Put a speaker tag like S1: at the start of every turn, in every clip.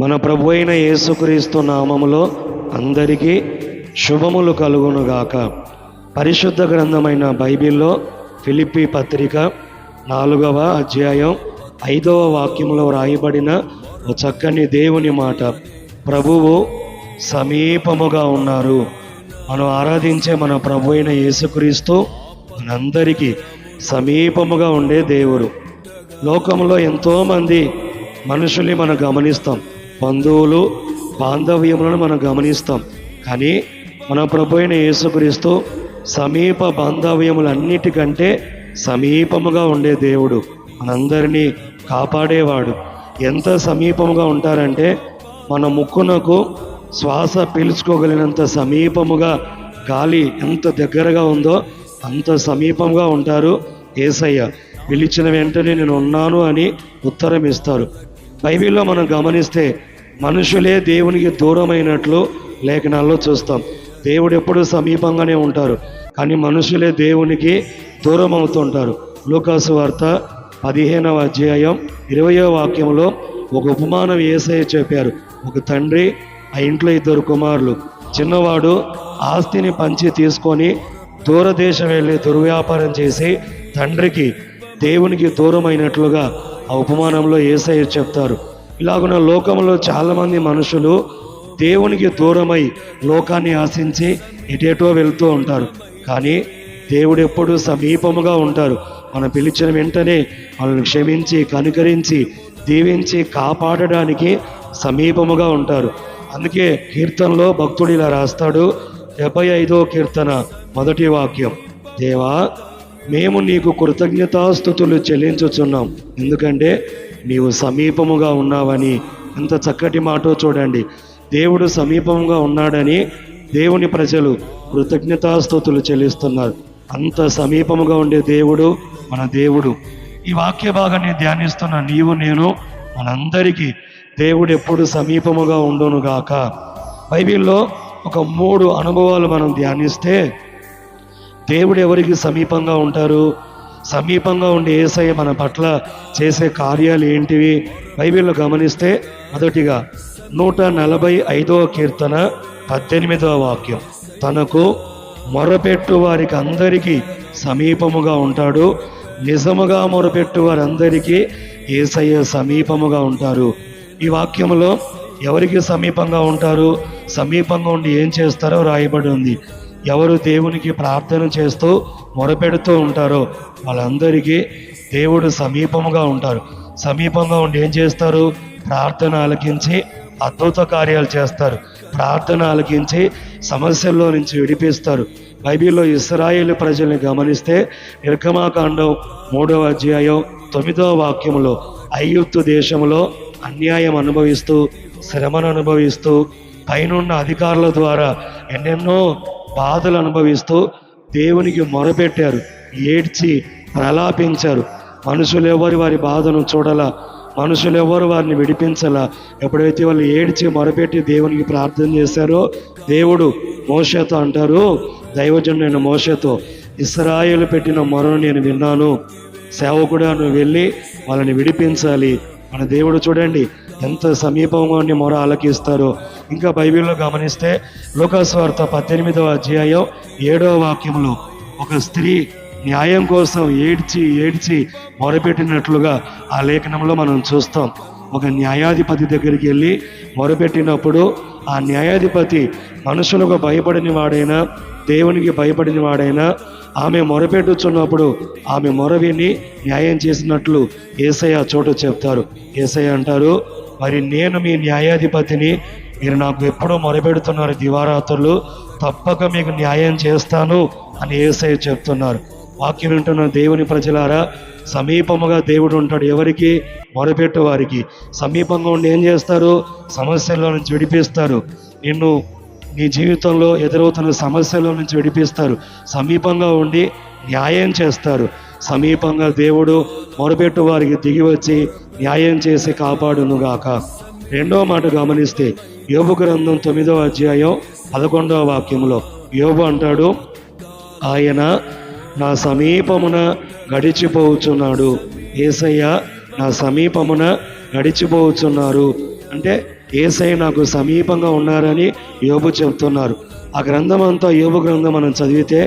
S1: మన ప్రభు అయిన యేసుక్రీస్తు నామములో అందరికీ శుభములు కలుగునుగాక. పరిశుద్ధ గ్రంథమైన బైబిల్లో ఫిలిప్పి పత్రిక నాలుగవ అధ్యాయం ఐదవ వాక్యంలో వ్రాయబడిన ఓ చక్కని దేవుని మాట. ప్రభువు సమీపముగా ఉన్నారు. మనం ఆరాధించే మన ప్రభు అయిన యేసుక్రీస్తు మనందరికీ సమీపముగా ఉండే దేవుడు. లోకంలో ఎంతోమంది మనుషుల్ని మనం గమనిస్తాం. బంధువులు బాంధవ్యములను మనం గమనిస్తాం. కానీ మన ప్రభు అయిన యేసుక్రీస్తు సమీప బాంధవ్యములన్నిటికంటే సమీపముగా ఉండే దేవుడు మనందరినీ కాపాడేవాడు. ఎంత సమీపముగా ఉంటారంటే మన ముక్కునకు శ్వాస పీల్చుకోగలిగినంత సమీపముగా గాలి ఎంత దగ్గరగా ఉందో అంత సమీపంగా ఉంటారు ఏసయ్య. పిలిచిన వెంటనే నేను ఉన్నాను అని ఉత్తరం ఇస్తారు. బైబిల్లో మనం గమనిస్తే మనుషులే దేవునికి దూరమైనట్లు లేఖనాల్లో చూస్తాం. దేవుడు ఎప్పుడు సమీపంగానే ఉంటారు కానీ మనుషులే దేవునికి దూరం అవుతుంటారు లూకాసు వార్త పదిహేనవ అధ్యాయం ఇరవయో వాక్యంలో ఒక ఉపమానం ఏసయ్య చెప్పారు. ఒక తండ్రి ఆ ఇంట్లో ఇద్దరు కుమారులు. చిన్నవాడు ఆస్తిని పంచి తీసుకొని దూరదేశం వెళ్ళి దుర్వ్యాపారం చేసి తండ్రికి దేవునికి దూరమైనట్లుగా ఆ ఉపమానంలో ఏసయ్య చెప్తారు. ఇలాగున్న లోకంలో చాలామంది మనుషులు దేవునికి దూరమై లోకాన్ని ఆశించి ఎటేటో వెళ్తూ ఉంటారు. కానీ దేవుడు ఎప్పుడు సమీపముగా ఉంటారు. మనం పిలిచిన వెంటనే మనల్ని క్షమించి కనుకరించి దీవించి కాపాడడానికి సమీపముగా ఉంటారు. అందుకే కీర్తనలో భక్తుడు ఇలా రాస్తాడు. డెబ్బై ఐదో కీర్తన మొదటి వాక్యం. దేవా మేము నీకు కృతజ్ఞతాస్థుతులు చెల్లించుచున్నాం. ఎందుకంటే నీవు సమీపముగా ఉన్నావని ఎంత చక్కటి మాటో చూడండి. దేవుడు సమీపంగా ఉన్నాడని దేవుని ప్రజలు కృతజ్ఞతాస్థుతులు చెల్లిస్తున్నారు. అంత సమీపముగా ఉండే దేవుడు మన దేవుడు. ఈ వాక్య భాగాన్ని ధ్యానిస్తున్న నీవు నేను మనందరికీ దేవుడు ఎప్పుడు సమీపముగా ఉండునుగాక బైబిల్లో ఒక మూడు అనుభవాలు మనం ధ్యానిస్తే దేవుడు ఎవరికి సమీపంగా ఉంటారు? సమీపంగా ఉండే ఏసయ్య మన పట్ల చేసే కార్యాలు ఏంటివి బైబిల్లో గమనిస్తే మొదటిగా నూట నలభై ఐదవ కీర్తన పద్దెనిమిదవ వాక్యం. తనకు మొరపెట్టు వారికి అందరికీ సమీపముగా ఉంటాడు. నిజముగా మొరపెట్టు వారందరికీ ఏసయ్య సమీపముగా ఉంటారు. ఈ వాక్యంలో ఎవరికి సమీపంగా ఉంటారు? సమీపంగా ఉండి ఏం చేస్తారో రాయబడి ఉంది. ఎవరు దేవునికి ప్రార్థన చేస్తూ మొరపెడుతూ ఉంటారో వాళ్ళందరికీ దేవుడు సమీపముగా ఉంటారు. సమీపంగా ఉండి ఏం చేస్తారు? ప్రార్థన ఆలకించి అద్భుత కార్యాలు చేస్తారు. ప్రార్థన ఆలకించి సమస్యల్లో నుంచి విడిపిస్తారు. బైబిల్లో ఇస్రాయేల్ ప్రజల్ని గమనిస్తే నిర్గమాకాండం మూడవ అధ్యాయం తొమ్మిదవ వాక్యంలో అయ్యుత్తు దేశంలో అన్యాయం అనుభవిస్తూ శ్రమను అనుభవిస్తూ పైనున్న అధికారుల ద్వారా ఎన్నెన్నో బాధలు అనుభవిస్తూ దేవునికి మొరపెట్టారు ఏడ్చి ప్రలాపించారు. మనుషులెవరు వారి బాధను చూడాల మనుషులు ఎవరు వారిని విడిపించాలా. ఎప్పుడైతే వాళ్ళు ఏడ్చి మొరపెట్టి దేవునికి ప్రార్థన చేశారో దేవుడు మోషతో అంటారు దైవజనుడైన మోషతో ఇస్రాయేలు పెట్టిన మొరను నేను విన్నాను. సేవకుడా నువ్వు వెళ్ళి వాళ్ళని విడిపించాలి. మన దేవుడు చూడండి ఎంత సమీపంగా మొర ఆలకిస్తారో ఇంకా బైబిల్లో గమనిస్తే లోకాస్వార్త పద్దెనిమిదవ అధ్యాయం ఏడవ వాక్యంలో ఒక స్త్రీ న్యాయం కోసం ఏడ్చి ఏడ్చి మొరపెట్టినట్లుగా ఆ లేఖనంలో మనం చూస్తాం. ఒక న్యాయాధిపతి దగ్గరికి వెళ్ళి మొరపెట్టినప్పుడు ఆ న్యాయాధిపతి మనుషులకు భయపడిన వాడైనా దేవునికి భయపడిన వాడైనా ఆమె మొరపెట్టుచున్నప్పుడు ఆమె మొర విని న్యాయం చేసినట్లు ఏసయ్య చోటు చెప్తారు. ఏసయ్య అంటారు మరి నేను మీ న్యాయాధిపతిని మీరు నాకు ఎప్పుడూ మొరపెడుతున్నారు దివారాత్రులు తప్పక మీకు న్యాయం చేస్తాను అని ఏసై చెప్తున్నారు. వాక్యం వింటున్న దేవుని ప్రజలారా సమీపముగా దేవుడు ఉంటాడు ఎవరికి? మొరపెట్టు వారికి. సమీపంగా ఉండి ఏం చేస్తారు? సమస్యల్లో నుంచి విడిపిస్తారు. నిన్ను నీ జీవితంలో ఎదురవుతున్న సమస్యల నుంచి విడిపిస్తారు. సమీపంగా ఉండి న్యాయం చేస్తారు. సమీపంగా దేవుడు మొరపెట్టు వారికి దిగి వచ్చి న్యాయం చేసి కాపాడునుగాక. రెండో మాట గమనిస్తే యోబు గ్రంథం తొమ్మిదో అధ్యాయం పదకొండవ వాక్యంలో యోబు అంటాడు ఆయన నా సమీపమున గడిచిపోవచ్చున్నాడు ఏసయ్య నా సమీపమున గడిచిపోవచ్చున్నారు అంటే ఏసై నాకు సమీపంగా ఉన్నారని యోబు చెబుతున్నారు ఆ గ్రంథం అంతా యోబు గ్రంథం మనం చదివితే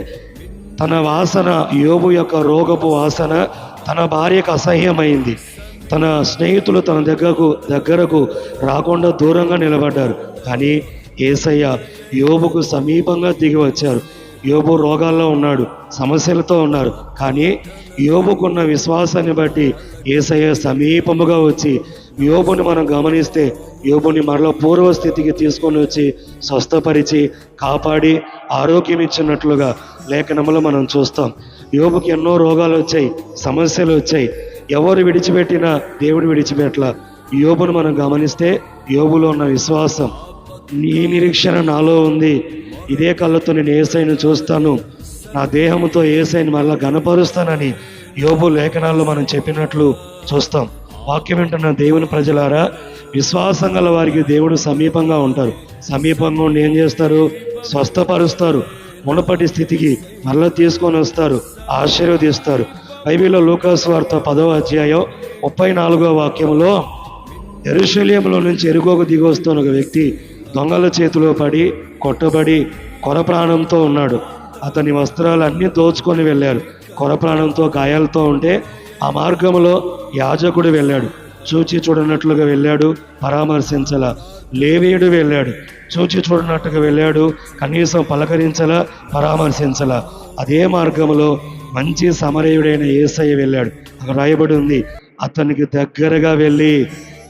S1: తన వాసన యోబు యొక్క రోగపు వాసన తన భార్యకు అసహ్యమైంది. తన స్నేహితులు తన దగ్గరకు దగ్గరకు రాకుండా దూరంగా నిలబడ్డారు. కానీ ఏసయ్య యోబుకు సమీపంగా దిగి వచ్చారు. యోబు రోగాల్లో ఉన్నాడు సమస్యలతో ఉన్నారు. కానీ యోబుకున్న విశ్వాసాన్ని బట్టి ఏసయ్య సమీపముగా వచ్చి యోబుని మనం గమనిస్తే యోబుని మరల పూర్వ స్థితికి తీసుకొని వచ్చి స్వస్థపరిచి కాపాడి ఆరోగ్యం ఇచ్చినట్లుగా లేఖనములో మనం చూస్తాం. యోబుకి ఎన్నో రోగాలు వచ్చాయి సమస్యలు వచ్చాయి. ఎవరు విడిచిపెట్టినా దేవుడు విడిచిపెట్ల యోబును మనం గమనిస్తే యోబులో ఉన్న విశ్వాసం నీ నిరీక్షణ నాలో ఉంది. ఇదే కళ్ళతో నేను ఏసైను చూస్తాను. నా దేహంతో ఏసైని మరలా గనపరుస్తానని యోబు లేఖనాల్లో మనం చెప్పినట్లు చూస్తాం. వాక్యం వింటున్న దేవుని ప్రజలారా విశ్వాసం గల వారికి దేవుడు సమీపంగా ఉంటారు. సమీపంగా ఉండి ఏం చేస్తారు? స్వస్థపరుస్తారు. మునపటి స్థితికి మళ్ళీ తీసుకొని వస్తారు. ఆశీర్వదిస్తారు. బైబిల్లో లూకాస్ వార్త పదవ అధ్యాయం ముప్పై నాలుగో వాక్యంలో ఎరుశల్యంలో నుంచి ఎరుగోకు దిగొస్తున్న ఒక వ్యక్తి దొంగల చేతిలో పడి కొట్టబడి కొర ప్రాణంతో ఉన్నాడు. అతని వస్త్రాలు అన్నీ దోచుకొని వెళ్ళారు. కొర ప్రాణంతో గాయాలతో ఉంటే ఆ మార్గంలో యాజకుడు వెళ్ళాడు. చూచి చూడనట్లుగా వెళ్ళాడు పరామర్శించల. లేవేయుడు వెళ్ళాడు. చూచి చూడనట్టుగా వెళ్ళాడు కనీసం పలకరించలా పరామర్శించల. అదే మార్గంలో మంచి సమరయుడైన ఏసయ్య వెళ్ళాడు. అక్కడ రాయబడి ఉంది అతనికి దగ్గరగా వెళ్ళి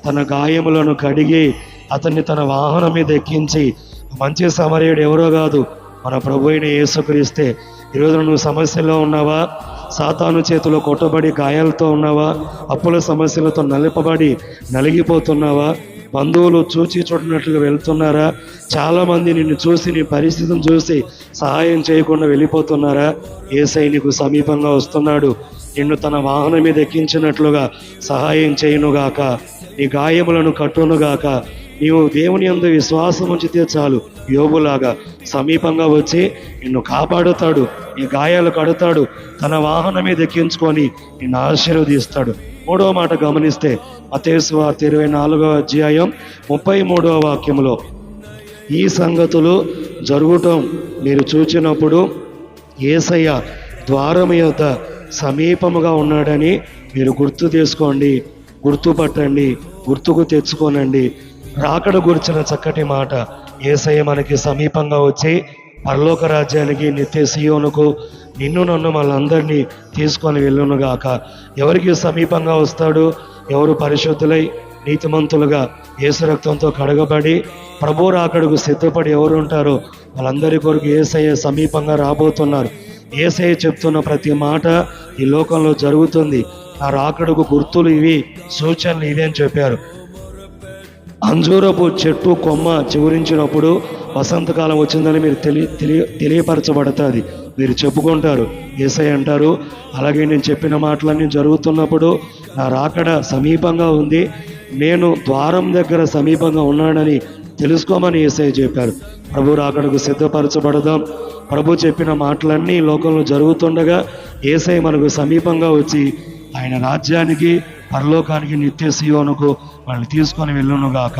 S1: తన గాయములను కడిగి అతన్ని తన వాహనం మీద ఎక్కించి మంచి సమరయుడు ఎవరో కాదు మన ప్రభు అయిన ఏసుకరిస్తే ఈరోజు నువ్వు సమస్యలో ఉన్నావా? సాతాను చేతిలో కొట్టబడి గాయాలతో ఉన్నావా? అప్పుల సమస్యలతో నలిపబడి నలిగిపోతున్నావా? బంధువులు చూచి చూడనట్లుగా వెళ్తున్నారా? చాలామంది నిన్ను చూసి నీ పరిస్థితిని చూసి సహాయం చేయకుండా వెళ్ళిపోతున్నారా? ఏసై నీకు సమీపంగా వస్తున్నాడు. నిన్ను తన వాహనం మీద ఎక్కించినట్లుగా సహాయం చేయనుగాక. నీ గాయములను కట్టునుగాక. నీవు దేవుని యందు విశ్వాసం ఉంచితే చాలు. యోగులాగా సమీపంగా వచ్చి నిన్ను కాపాడుతాడు. నీ గాయాలు కడతాడు తన వాహనం మీద ఎక్కించుకొని నిన్ను ఆశీర్వదిస్తాడు. మూడవ మాట గమనిస్తే మతేసు వార్త ఇరవై నాలుగవ అధ్యాయం ముప్పై మూడవ వాక్యంలో ఈ సంగతులు జరుగుటం మీరు చూచినప్పుడు ఏసయ్య ద్వారం యొక్క సమీపముగా ఉన్నాడని మీరు గుర్తు తీసుకోండి గుర్తుపట్టండి గుర్తుకు తెచ్చుకోనండి. రాకడ గురించిన చక్కటి మాట ఏసయ్య మనకి సమీపంగా వచ్చి పరలోక రాజ్యానికి నిత్య సీయోనుకు నిన్ను నన్ను వాళ్ళందరినీ తీసుకొని వెళ్ళునుగాక ఎవరికి సమీపంగా వస్తాడు? ఎవరు పరిశుద్ధులై నీతిమంతులుగా ఏసురక్తంతో కడగబడి ప్రభు రాకడకు సిద్ధపడి ఎవరు ఉంటారో వాళ్ళందరి కొరకు ఏసయ్య సమీపంగా రాబోతున్నారు. ఏసయ్య చెప్తున్న ప్రతి మాట ఈ లోకంలో జరుగుతుంది. ఆ రాకడకు గుర్తులు ఇవి సూచనలు ఇవి అని చెప్పారు. అంజూరపు చెట్టు కొమ్మ చిగురించినప్పుడు వసంతకాలం వచ్చిందని మీరు తెలి తెలియ తెలియపరచబడుతుంది. మీరు చెప్పుకుంటారు. ఏసై అంటారు అలాగే నేను చెప్పిన మాటలన్నీ జరుగుతున్నప్పుడు నా రాకడ సమీపంగా ఉంది. నేను ద్వారం దగ్గర సమీపంగా ఉన్నానని తెలుసుకోమని ఏసై చెప్పారు. ప్రభు రాకడకు సిద్ధపరచబడదాం. ప్రభు చెప్పిన మాటలన్నీ లోకంలో జరుగుతుండగా ఏసై మనకు సమీపంగా వచ్చి ఆయన రాజ్యానికి పరలోకానికి నిత్య సియోనుకు వాళ్ళని తీసుకొని వెళ్ళునుగాక.